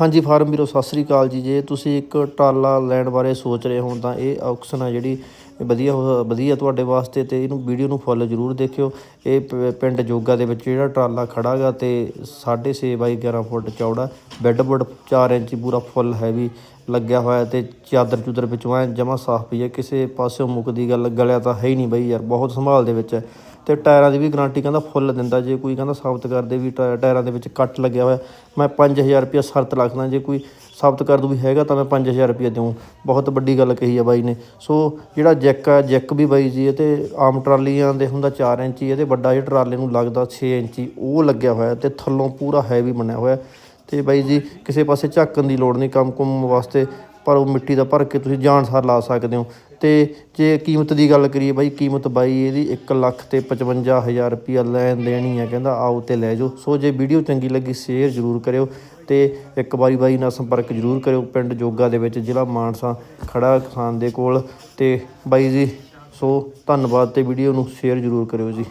ਹਾਂਜੀ, ਫਾਰਮ ਵੀਰੋ, ਸਤਿ ਸ੍ਰੀ ਅਕਾਲ ਜੀ। ਜੇ ਤੁਸੀਂ ਇੱਕ ਟਰਾਲਾ ਲੈਣ ਬਾਰੇ ਸੋਚ ਰਹੇ ਹੋ ਤਾਂ ਇਹ ਆਕਸ਼ਨ ਆ ਜਿਹੜੀ ਵਧੀਆ ਹੋ- ਵਧੀਆ ਤੁਹਾਡੇ ਵਾਸਤੇ ਤੇ ਇਹਨੂੰ ਵੀਡੀਓ ਨੂੰ ਫੁੱਲ ਜ਼ਰੂਰ ਦੇਖਿਓ। ਇਹ ਪਿੰਡ ਜੋਗਾ ਦੇ ਵਿੱਚ ਜਿਹੜਾ ਟਰਾਲਾ ਖੜਾਗਾ ਤੇ 6.5 ਬਾਈ 11 ਫੁੱਟ ਚੌੜਾ ਬੈੱਡ ਬੁੱਡ 4 ਇੰਚ ਪੂਰਾ ਫੁੱਲ ਹੈਵੀ ਲੱਗਿਆ ਹੋਇਆ ਤੇ ਚਾਦਰ ਚੂਦਰ ਵਿੱਚੋਂ ਐ ਜਮਾ ਸਾਫ਼ ਪਈ ਹੈ। ਕਿਸੇ ਪਾਸਿਓਂ ਮੁੱਕਦੀ ਗੱਲ, ਗਲਿਆ ਤਾਂ ਹੈ ਹੀ ਨਹੀਂ ਬਈ ਯਾਰ, ਬਹੁਤ ਸੰਭਾਲ ਦੇ ਵਿੱਚ ਹੈ। ਤੇ ਟਾਇਰਾਂ ਦੀ ਵੀ ਗਾਰੰਟੀ ਕਹਿੰਦਾ ਫੁੱਲ ਦਿੰਦਾ, ਜੇ ਕੋਈ ਕਹਿੰਦਾ ਸਾਬਤ ਕਰਦੇ ਵੀ ਟਾ- ਟਾਇਰਾਂ ਦੇ ਵਿੱਚ ਕੱਟ ਲੱਗਿਆ ਹੋਇਆ, ਮੈਂ 5000 ਰੁਪਇਆ ਸ਼ਰਤ ਰੱਖਦਾ ਜੇ ਕੋਈ ਸਾਬਤ ਕਰ ਦੂ ਵੀ ਹੈਗਾ ਤਾਂ ਮੈਂ 5000 ਰੁਪਇਆ ਦੇਵਾਂ ਬਹੁਤ ਵੱਡੀ ਗੱਲ ਕਹੀ ਆ ਬਾਈ ਨੇ। ਸੋ ਜਿਹੜਾ ਜੈਕ ਆ, ਜੈਕ ਵੀ ਬਾਈ ਜੀ, ਇਹ ਤੇ ਆਮ ਟਰਾਲੀਆਂ ਦੇ ਹੁੰਦਾ 4 ਇੰਚੀ, ਇਹਦੇ ਵੱਡਾ ਜਿਹੜਾ ਟਰਾਲੇ ਨੂੰ ਲੱਗਦਾ 6 ਇੰਚੀ, ਉਹ ਲੱਗਿਆ ਹੋਇਆ ਤੇ ਥੱਲੋਂ ਪੂਰਾ ਹੈਵੀ ਬਣਿਆ ਹੋਇਆ। ਤੇ ਬਾਈ ਜੀ, ਕਿਸੇ ਪਾਸੇ ਝਾਕਣ ਦੀ ਲੋੜ ਨਹੀਂ ਕੰਮ ਕੁੰਮ ਵਾਸਤੇ ਪਰ ਉਹ ਮਿੱਟੀ ਦਾ ਭਰ ਕੇ ਤੁਸੀਂ ਜਾਨ ਸਾਰ ਲਾ ਸਕਦੇ ਹੋ। ਅਤੇ ਜੇ ਕੀਮਤ ਦੀ ਗੱਲ ਕਰੀਏ ਬਾਈ, ਕੀਮਤ ਬਾਈ ਇਹਦੀ 1 ਲੱਖ ਤੇ 55000 ਰੁਪਇਆ ਲੈਣ ਦੇਣੀ ਹੈ ਕਹਿੰਦਾ ਆਓ ਤੇ ਲੈ ਜਾਓ। ਸੋ ਜੇ ਵੀਡੀਓ ਚੰਗੀ ਲੱਗੀ ਸ਼ੇਅਰ ਜ਼ਰੂਰ ਕਰਿਓ ਤੇ ਇੱਕ ਵਾਰੀ ਬਾਈ ਨਾਲ ਸੰਪਰਕ ਜ਼ਰੂਰ ਕਰਿਓ। ਪਿੰਡ ਜੋਗਾ ਦੇ ਵਿੱਚ ਜ਼ਿਲ੍ਹਾ ਮਾਨਸਾ ਖੜਾ ਕਿਸਾਨ ਦੇ ਕੋਲ। ਤੇ ਬਾਈ ਜੀ, ਸੋ ਧੰਨਵਾਦ ਤੇ ਵੀਡੀਓ ਨੂੰ ਸ਼ੇਅਰ ਜ਼ਰੂਰ ਕਰਿਓ ਜੀ।